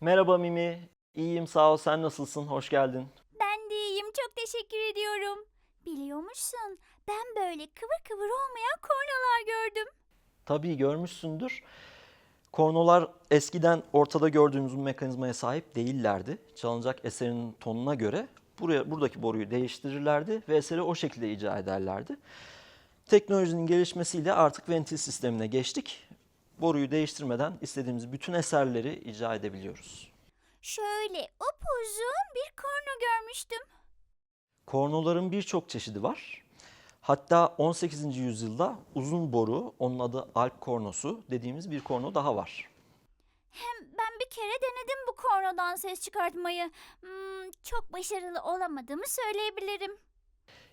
Merhaba Mimi. İyiyim sağ ol. Sen nasılsın? Hoş geldin. Ben de iyiyim. Çok teşekkür ediyorum. Biliyor musun? Ben böyle kıvır kıvır olmayan kornalar gördüm. Tabii görmüşsündür. Kornolar eskiden ortada gördüğümüz bu mekanizmaya sahip değillerdi. Çalınacak eserin tonuna göre buraya buradaki boruyu değiştirirlerdi ve eseri o şekilde icra ederlerdi. Teknolojinin gelişmesiyle artık ventil sistemine geçtik. Boruyu değiştirmeden istediğimiz bütün eserleri icra edebiliyoruz. Şöyle upuzun bir korna görmüştüm. Kornoların birçok çeşidi var. Hatta 18. yüzyılda uzun boru, onun adı Alp kornosu dediğimiz bir korno daha var. Hem ben bir kere denedim bu kornadan ses çıkartmayı. Hmm, çok başarılı olamadığımı söyleyebilirim.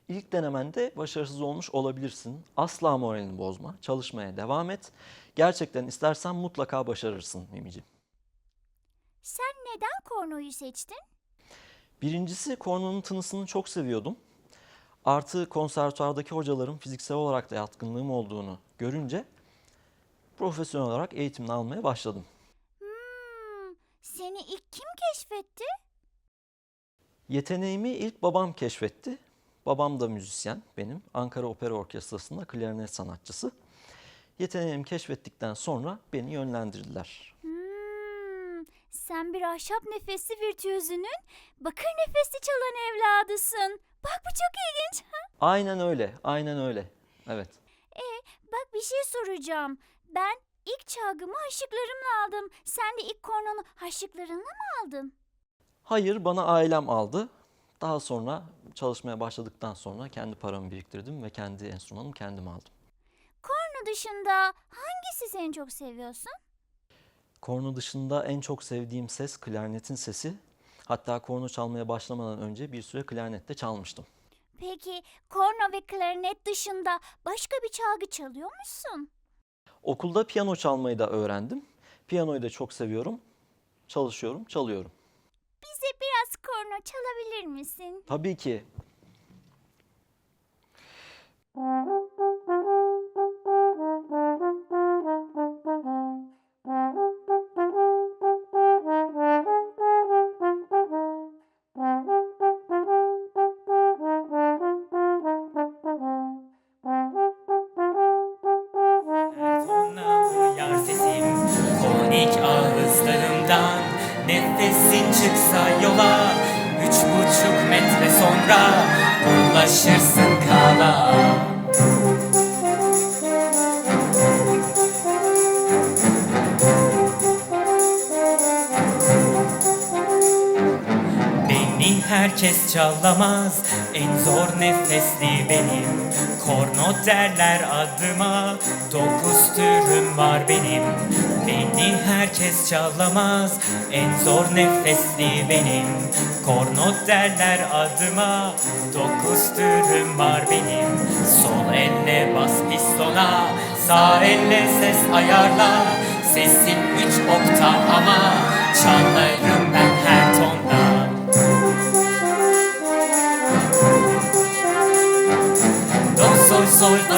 İlk denemende başarısız olmuş olabilirsin. Asla moralini bozma, çalışmaya devam et. Gerçekten istersen mutlaka başarırsın Mimiciğim. Sen neden kornoyu seçtin? Birincisi kornonun tınısını çok seviyordum. Artı konservatuardaki hocaların fiziksel olarak da yatkınlığım olduğunu görünce profesyonel olarak eğitimini almaya başladım. Hmm, seni ilk kim keşfetti? Yeteneğimi ilk babam keşfetti. Babam da müzisyen benim. Ankara Opera Orkestrası'nda klarnet sanatçısı. Yeteneğimi keşfettikten sonra beni yönlendirdiler. Hmm, sen bir ahşap nefesli virtüözünün bakır nefesli çalan evladısın. Bak bu çok ilginç. Aynen öyle, aynen öyle. Evet. Bak bir şey soracağım. Ben ilk çalgımı haşıklarımla aldım. Sen de ilk kornonu haşıklarınla mı aldın? Hayır, bana ailem aldı. Daha sonra çalışmaya başladıktan sonra kendi paramı biriktirdim ve kendi enstrümanımı kendim aldım. Korno dışında hangisi seni çok seviyorsun? Korno dışında en çok sevdiğim ses klarnetin sesi. Hatta korno çalmaya başlamadan önce bir süre klarnette çalmıştım. Peki korno ve klarnet dışında başka bir çalgı çalıyor musun? Okulda piyano çalmayı da öğrendim. Piyanoyu da çok seviyorum. Çalışıyorum, çalıyorum. Korno çalabilir misin? Tabii ki. Nefesin çıksa yola Üç buçuk metre sonra Ulaşırsın kala herkes çalamaz. En zor nefesli benim. Korno derler adıma. Dokuz türüm var benim. Beni herkes çalamaz. En zor nefesli benim. Korno derler adıma. Dokuz türüm var benim. Sol elle bas pistona Sağ elle ses ayarla. Sesim üç oktav ama Çalarım Do sol